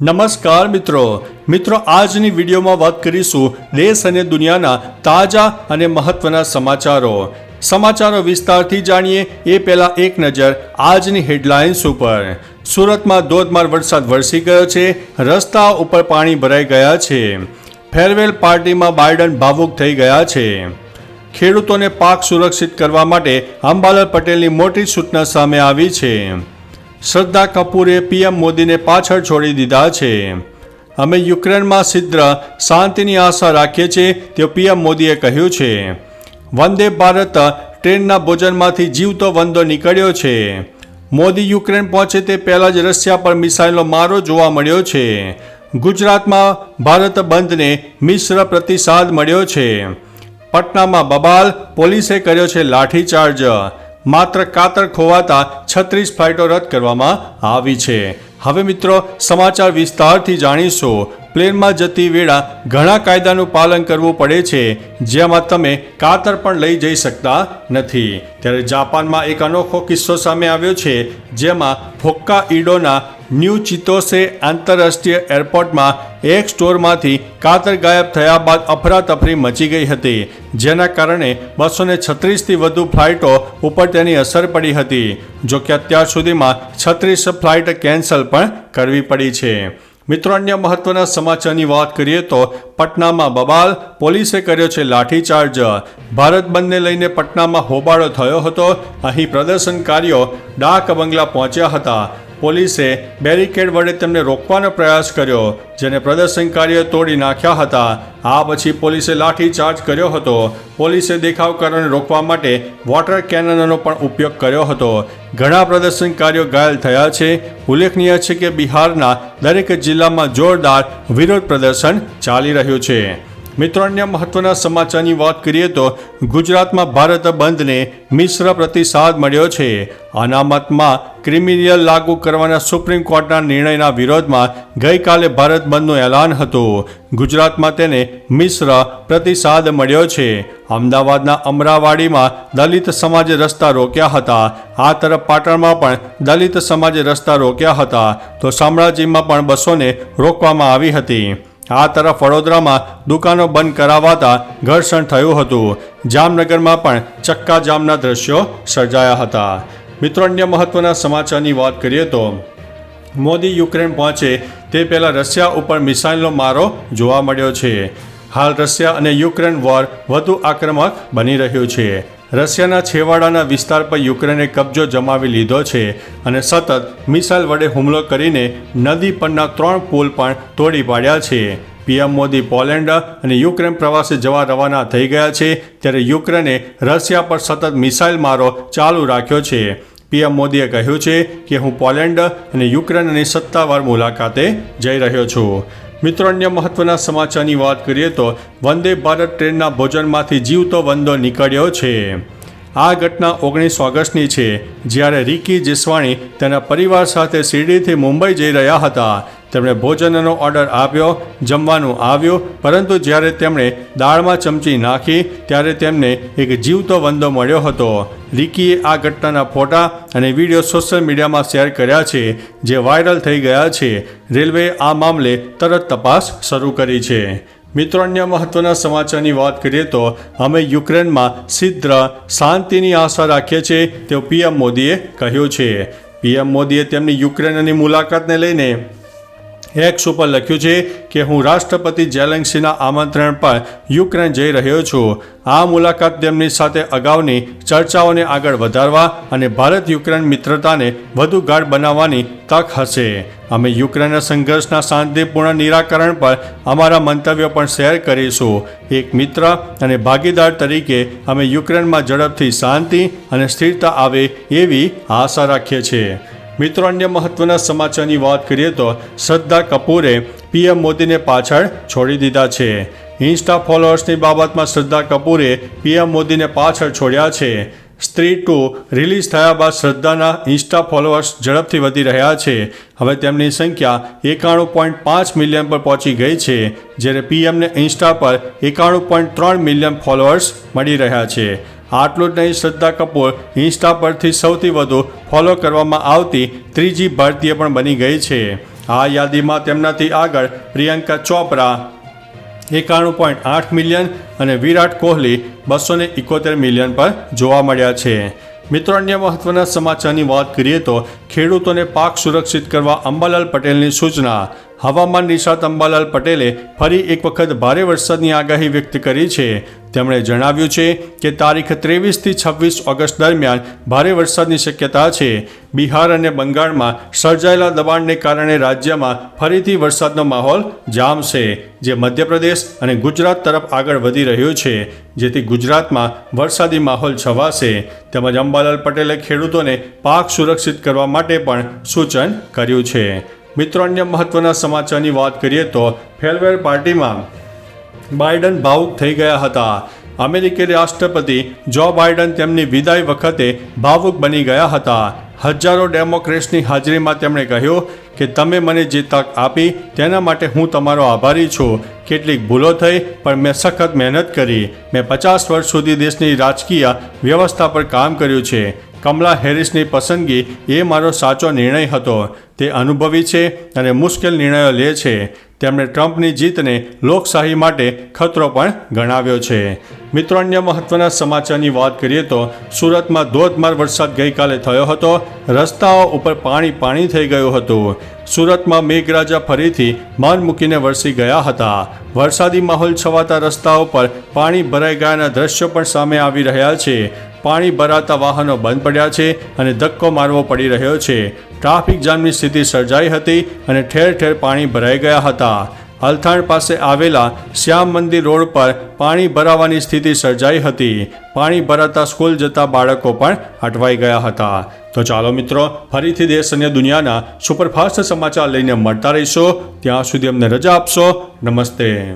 નમસ્કાર મિત્રો. મિત્રો, આજની વિડીયોમાં વાત કરીશું દેશ અને દુનિયાના તાજા અને મહત્વના સમાચારો. સમાચારો વિસ્તારથી જાણીએ એ પહેલા એક નજર આજની હેડલાઇન્સ ઉપર. સુરતમાં ધોધમાર વરસાદ વરસી ગયો છે. રસ્તા ઉપર પાણી ભરાઈ ગયા છે. ફેરવેલ પાર્ટીમાં બાઇડન ભાવુક થઈ ગયા છે. ખેડૂતોને પાક સુરક્ષિત કરવા માટે અંબાલાલ પટેલની મોટી સૂચના સામે આવી છે. શ્રદ્ધા કપૂરે પીએમ મોદીને પાછળ છોડી દીધા છે. અમે યુક્રેનમાં સિદ્ધ શાંતિની આશા રાખીએ છીએ તેવું પીએમ મોદીએ કહ્યું છે. વંદે ભારત ટ્રેનના ભોજનમાંથી જીવતો વંદો નીકળ્યો છે. મોદી યુક્રેન પહોંચે તે પહેલાં જ રશિયા પર મિસાઇલનો મારો જોવા મળ્યો છે. ગુજરાતમાં ભારત બંધને મિશ્ર પ્રતિસાદ મળ્યો છે. પટનામાં બબાલ પોલીસે કર્યો છે લાઠીચાર્જ. માત્ર કાતર ખોવાતા છત્રીસ ફ્લાઇટો રદ કરવામાં આવી છે. હવે મિત્રો સમાચાર વિસ્તારથી જાણીશું. પ્લેનમાં જતી વેળા ઘણા કાયદાનું પાલન કરવું પડે છે, જેમાં તમે કાતર પણ લઈ જઈ શકતા નથી. ત્યારે જાપાનમાં એક અનોખો કિસ્સો સામે આવ્યો છે, જેમાં ફોક્કા ઈડોના ન્યૂ ચિતોસે આંતરરાષ્ટ્રીય એરપોર્ટમાં એક સ્ટોરમાંથી કાતર ગાયબ થયા બાદ અફરાતફરી મચી ગઈ હતી, જેના કારણે બસો ને છત્રીસથી વધુ ફ્લાઇટો ઉપર તેની અસર પડી હતી જો કે અત્યાર સુધીમાં છત્રીસ ફ્લાઇટ કેન્સલ પણ કરવી પડી છે. મિત્રો, અન્ય મહત્વના સમાચારની વાત કરીએ તો પટનામાં બબાલ પોલીસે કર્યો છે લાઠીચાર્જ. ભારત બંધને લઈને પટનામાં હોબાળો થયો હતો. અહીં પ્રદર્શનકારીઓ ડાક બંગલા પહોંચ્યા હતા. પોલીસે બેરિકેડ વડે તેમને રોકવાનો પ્રયાસ કર્યો, જેને પ્રદર્શનકારીઓ તોડી નાખ્યા હતા. આ પછી પોલીસે લાઠીચાર્જ કર્યો હતો. પોલીસે દેખાવકારોને રોકવા માટે વોટર કેનનનો પણ ઉપયોગ કર્યો હતો. ઘણા પ્રદર્શનકારીઓ ઘાયલ થયા છે. ઉલ્લેખનીય છે કે બિહારના દરેક જિલ્લામાં જોરદાર વિરોધ પ્રદર્શન ચાલી રહ્યું છે. મિત્રો, અન્ય મહત્વના સમાચારની વાત કરીએ તો ગુજરાતમાં ભારત બંધને મિશ્ર પ્રતિસાદ મળ્યો છે. અનામતમાં ક્રિમિનલ લાગુ કરવાના સુપ્રીમ કોર્ટના નિર્ણયના વિરોધમાં ગઈકાલે ભારત બંધનું એલાન હતું. ગુજરાતમાં તેને મિશ્ર પ્રતિસાદ મળ્યો છે. અમદાવાદના અમરાવાડીમાં દલિત સમાજે રસ્તા રોક્યા હતા. આ તરફ પાટણમાં પણ દલિત સમાજે રસ્તા રોક્યા હતા. તો શામળાજીમાં પણ બસોને રોકવામાં આવી હતી. આ તરફ વડોદરામાં દુકાનો બંધ કરાવાતા ઘર્ષણ થયું હતું. જામનગરમાં પણ ચક્કા જામના દ્રશ્યો સર્જાયા હતા. મિત્રો, અન્ય મહત્વના સમાચારની વાત કરીએ તો, મોદી યુક્રેન પહોંચે તે પહેલાં રશિયા ઉપર મિસાઇલનો મારો જોવા મળ્યો છે. હાલ રશિયા અને યુક્રેન વોર વધુ આક્રમક બની રહ્યું છે. રશિયાના છેવાડાના વિસ્તાર પર યુક્રેને કબજો જમાવી લીધો છે અને સતત મિસાઇલ વડે હુમલો કરીને નદી પરના ત્રણ પુલ પણ તોડી પાડ્યા છે. પીએમ મોદી પોલેન્ડ અને યુક્રેન પ્રવાસે જવા રવાના થઈ ગયા છે ત્યારે યુક્રેને રશિયા પર સતત મિસાઇલ મારો ચાલુ રાખ્યો છે. પીએમ મોદીએ કહ્યું છે કે હું પોલેન્ડ અને યુક્રેનની સત્તાવાર મુલાકાતે જઈ રહ્યો છું. મિત્રો, અન્ય મહત્વના સમાચારની વાત કરીએ તો વંદે ભારત ટ્રેનના ભોજનમાંથી જીવતો વંદો નીકળ્યો છે. આ ઘટના ઓગણીસ ઓગસ્ટની છે, જ્યારે રિકી જેસવાણી તેના પરિવાર સાથે શિરડીથી મુંબઈ જઈ રહ્યા હતા. તેમણે ભોજનનો ઓર્ડર આપ્યો, જમવાનું આવ્યું, પરંતુ જ્યારે તેમણે દાળમાં ચમચી નાખી, ત્યારે તેમને એક જીવતો વંદો મળ્યો હતો. રિકીએ આ ઘટનાના ફોટા અને વીડિયો સોશિયલ મીડિયામાં શેર કર્યા છે, જે વાયરલ થઈ ગયા છે. રેલવેએ આ મામલે તરત તપાસ શરૂ કરી છે. મિત્રો, અન્ય મહત્વના સમાચારની વાત કરીએ તો અમે યુક્રેનમાં સિદ્ધ શાંતિની આશા રાખીએ છીએ, તેવું પીએમ મોદીએ કહ્યું છે. પીએમ મોદીએ તેમની યુક્રેનની મુલાકાતને લઈને એક્સ ઉપર લખ્યું છે કે હું રાષ્ટ્રપતિ જેલેન્સીના આમંત્રણ પર યુક્રેન જઈ રહ્યો છું. આ મુલાકાત તેમની સાથે અગાઉની ચર્ચાઓને આગળ વધારવા અને ભારત યુક્રેન મિત્રતાને વધુ ગાઢ બનાવવાની તક હશે. અમે યુક્રેનના સંઘર્ષના શાંતિપૂર્ણ નિરાકરણ પર અમારા મંતવ્યો પણ શેર કરીશું. એક મિત્ર અને ભાગીદાર તરીકે અમે યુક્રેનમાં ઝડપથી શાંતિ અને સ્થિરતા આવે એવી આશા રાખીએ છીએ. મિત્રો, અન્ય મહત્વના સમાચારની વાત કરીએ તો શ્રદ્ધા કપૂરે પીએમ મોદીને પાછળ છોડી દીધા છે. ઇન્સ્ટા ફોલોઅર્સની બાબતમાં શ્રદ્ધા કપૂરે પીએમ મોદીને પાછળ છોડ્યા છે. સ્ત્રી ટુ રિલીઝ થયા બાદ શ્રદ્ધાના ઇન્સ્ટા ફોલોઅર્સ ઝડપથી વધી રહ્યા છે. હવે તેમની સંખ્યા એકાણું પોઈન્ટ પાંચ મિલિયન પર પહોંચી ગઈ છે, જ્યારે પીએમને ઇન્સ્ટા પર એકાણું પોઈન્ટ ત્રણ મિલિયન ફોલોઅર્સ મળી રહ્યા છે. આટલું જ નહીં, શ્રદ્ધા કપૂર ઇન્સ્ટા પરથી સૌથી વધુ ફોલો કરવામાં આવતી ત્રીજી ભારતીય પણ બની ગઈ છે. આ યાદીમાં તેમનાથી આગળ પ્રિયંકા ચોપરા એકાણું પોઈન્ટ આઠ મિલિયન અને વિરાટ કોહલી બસો ને ઇકોતેર મિલિયન પર જોવા મળ્યા છે. મિત્રો, અન્ય મહત્વના સમાચારની વાત કરીએ તો ખેડૂતોને પાક સુરક્ષિત કરવા અંબાલાલ પટેલની સૂચના. હવામાન નિષ્ણાત અંબાલાલ પટેલે ફરી એક વખત ભારે વરસાદની આગાહી વ્યક્ત કરી છે. તેમણે જણાવ્યું છે કે તારીખ ત્રેવીસથી છવ્વીસ ઓગસ્ટ દરમિયાન ભારે વરસાદની શક્યતા છે. બિહાર અને બંગાળમાં સર્જાયેલા દબાણને કારણે રાજ્યમાં ફરીથી વરસાદનો માહોલ જામશે જે મધ્યપ્રદેશ અને ગુજરાત તરફ આગળ વધી રહ્યું છે, જેથી ગુજરાતમાં વરસાદી માહોલ છવાશે. તેમજ અંબાલાલ પટેલે ખેડૂતોને પાક સુરક્ષિત કરવા માટે પણ સૂચન કર્યું છે. મિત્રો, અન્ય મહત્વના સમાચારની વાત કરીએ તો ફેરવેલ પાર્ટીમાં બાઇડન ભાવુક થઈ ગયા હતા. અમેરિકી રાષ્ટ્રપતિ જો બાઇડન તેમની વિદાય વખતે ભાવુક બની ગયા હતા. હજારો ડેમોક્રેટ્સની હાજરીમાં તેમણે કહ્યું કે, તમે મને જે તક આપી તેના માટે હું તમારો આભારી છું. કેટલીક ભૂલો થઈ, પણ મેં સખત મહેનત કરી. મેં પચાસ વર્ષ સુધી દેશની રાજકીય વ્યવસ્થા પર કામ કર્યું છે. કમલા હેરિસની પસંદગી એ મારો સાચો નિર્ણય હતો. તે અનુભવી છે અને મુશ્કેલ નિર્ણયો લે છે. તેમણે ટ્રમ્પની જીતને લોકશાહી માટે ખતરો પણ ગણાવ્યો છે. મિત્રો, અન્ય મહત્વના સમાચારની વાત કરીએ તો સુરતમાં ધોધમાર વરસાદ ગઈકાલે થયો હતો. રસ્તાઓ ઉપર પાણી પાણી થઈ ગયું હતું. સુરતમાં મેઘરાજા ફરીથી મન મૂકીને વરસી ગયા હતા. વરસાદી માહોલ છવાતા રસ્તાઓ પર પાણી ભરાઈ ગયાના દ્રશ્યો પણ સામે આવી રહ્યા છે. પાણી ભરાતા વાહનો બંધ પડ્યા છે અને ધક્કો મારવો પડી રહ્યો છે. ટ્રાફિક જામની સ્થિતિ સર્જાઈ હતી અને ઠેર ઠેર પાણી ભરાઈ ગયા હતા. અલથાણ પાસે આવેલા શ્યામ મંદિર રોડ પર પાણી ભરાવાની સ્થિતિ સર્જાઈ હતી. પાણી ભરાતા સ્કૂલ જતા બાળકો પણ અટવાઈ ગયા હતા. તો ચાલો મિત્રો, ફરીથી દેશ અને દુનિયાના સુપરફાસ્ટ સમાચાર લઈને મળતા રહીશો. ત્યાં સુધી અમને રજા આપશો. નમસ્તે.